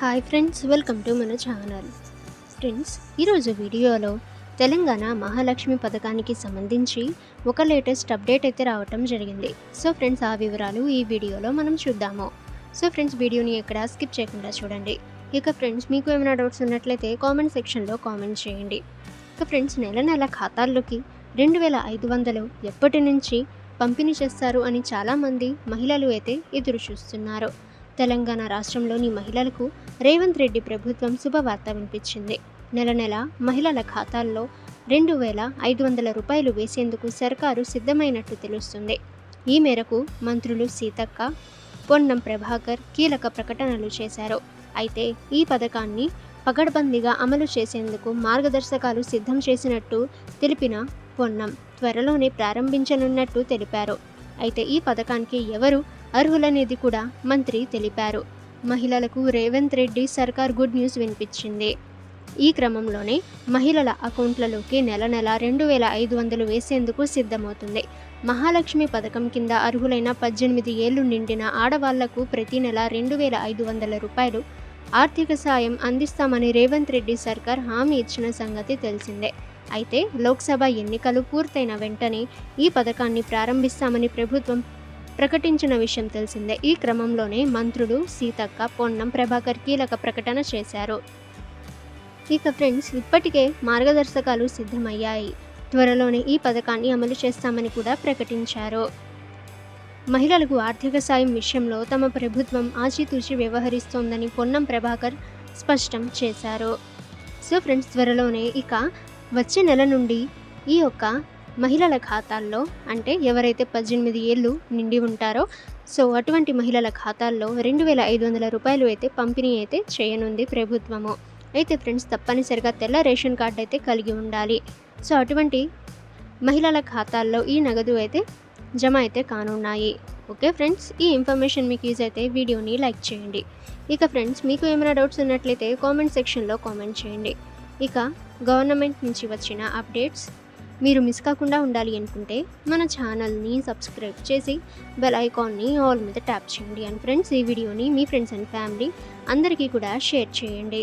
Hi friends welcome to మన channel friends ఈరోజు వీడియోలో తెలంగాణ మహాలక్ష్మి పథకానికి సంబంధించి ఒక లేటెస్ట్ అప్డేట్ అయితే రావటం జరిగింది. సో ఫ్రెండ్స్ ఆ వివరాలు ఈ వీడియోలో మనం చూద్దాము. సో ఫ్రెండ్స్ వీడియోని ఎక్కడ స్కిప్ చేయకుండా చూడండి. ఇక ఫ్రెండ్స్ మీకు ఏమైనా డౌట్స్ ఉన్నట్లయితే కామెంట్ సెక్షన్లో కామెంట్ చేయండి. ఇక ఫ్రెండ్స్ నెల నెల ఖాతాల్లోకి రెండు వేల ఐదు వందలు ఎప్పటి నుంచి పంపిణీ చేస్తారు అని చాలామంది మహిళలు అయితే ఎదురు చూస్తున్నారు. తెలంగాణ రాష్ట్రంలోని మహిళలకు రేవంత్ రెడ్డి ప్రభుత్వం శుభవార్త వినిపించింది. నెల నెల మహిళల ఖాతాల్లో రెండు వేల ఐదు వందల రూపాయలు వేసేందుకు సర్కారు సిద్ధమైనట్టు తెలుస్తుంది. ఈ మేరకు మంత్రులు సీతక్క పొన్నం ప్రభాకర్ కీలక ప్రకటనలు చేశారు. అయితే ఈ పథకాన్ని పగడ్బందీగా అమలు చేసేందుకు మార్గదర్శకాలు సిద్ధం చేసినట్టు తెలిపిన పొన్నం త్వరలోనే ప్రారంభించనున్నట్టు తెలిపారు. అయితే ఈ పథకానికి ఎవరు అర్హులనేది కూడా మంత్రి తెలిపారు. మహిళలకు రేవంత్ రెడ్డి సర్కార్ గుడ్ న్యూస్ వినిపించింది. ఈ క్రమంలోనే మహిళల అకౌంట్లలోకి నెల నెల రెండు వేల ఐదు వందలు వేసేందుకు సిద్ధమవుతుంది. మహాలక్ష్మి పథకం కింద అర్హులైన పద్దెనిమిది ఏళ్ళు నిండిన ఆడవాళ్ళకు ప్రతి నెల రెండు వేల ఐదు వందల రూపాయలు ఆర్థిక సాయం అందిస్తామని రేవంత్ రెడ్డి సర్కార్ హామీ ఇచ్చిన సంగతి తెలిసిందే. అయితే లోక్సభ ఎన్నికలు పూర్తయిన వెంటనే ఈ పథకాన్ని ప్రారంభిస్తామని ప్రభుత్వం ప్రకటించిన విషయం తెలిసిందే. ఈ క్రమంలోనే మంత్రులు సీతక్క పొన్నం ప్రభాకర్ కీలక ప్రకటన చేశారు. ఇక ఫ్రెండ్స్ ఇప్పటికే మార్గదర్శకాలు సిద్ధమయ్యాయి. త్వరలోనే ఈ పథకాన్ని అమలు చేస్తామని కూడా ప్రకటించారు. మహిళలకు ఆర్థిక సాయం విషయంలో తమ ప్రభుత్వం ఆచితూచి వ్యవహరిస్తోందని పొన్నం ప్రభాకర్ స్పష్టం చేశారు. సో ఫ్రెండ్స్ త్వరలోనే ఇక వచ్చే నెల నుండి ఈ యొక్క మహిళల ఖాతాల్లో అంటే ఎవరైతే పద్దెనిమిది ఏళ్ళు నిండి ఉంటారో సో అటువంటి మహిళల ఖాతాల్లో రెండు వేల ఐదు వందల రూపాయలు అయితే పంపిణీ అయితే చేయనుంది ప్రభుత్వము. అయితే ఫ్రెండ్స్ తప్పనిసరిగా తెల్ల రేషన్ కార్డు అయితే కలిగి ఉండాలి. సో అటువంటి మహిళల ఖాతాల్లో ఈ నగదు అయితే జమ అయితే కానున్నాయి. ఓకే ఫ్రెండ్స్ ఈ ఇన్ఫర్మేషన్ మీకు యూజ్ అయితే వీడియోని లైక్ చేయండి. ఇక ఫ్రెండ్స్ మీకు ఏమైనా డౌట్స్ ఉన్నట్లయితే కామెంట్ సెక్షన్లో కామెంట్ చేయండి. ఇక గవర్నమెంట్ నుంచి వచ్చిన అప్డేట్స్. మీరు మిస్ కాకుండా ఉండాలి అనుకుంటే మన ఛానల్ని సబ్స్క్రైబ్ చేసి బెల్ ఐకాన్ని ఆల్ మీద ట్యాప్ చేయండి అండ్ ఫ్రెండ్స్ ఈ వీడియోని మీ ఫ్రెండ్స్ అండ్ ఫ్యామిలీ అందరికీ కూడా షేర్ చేయండి.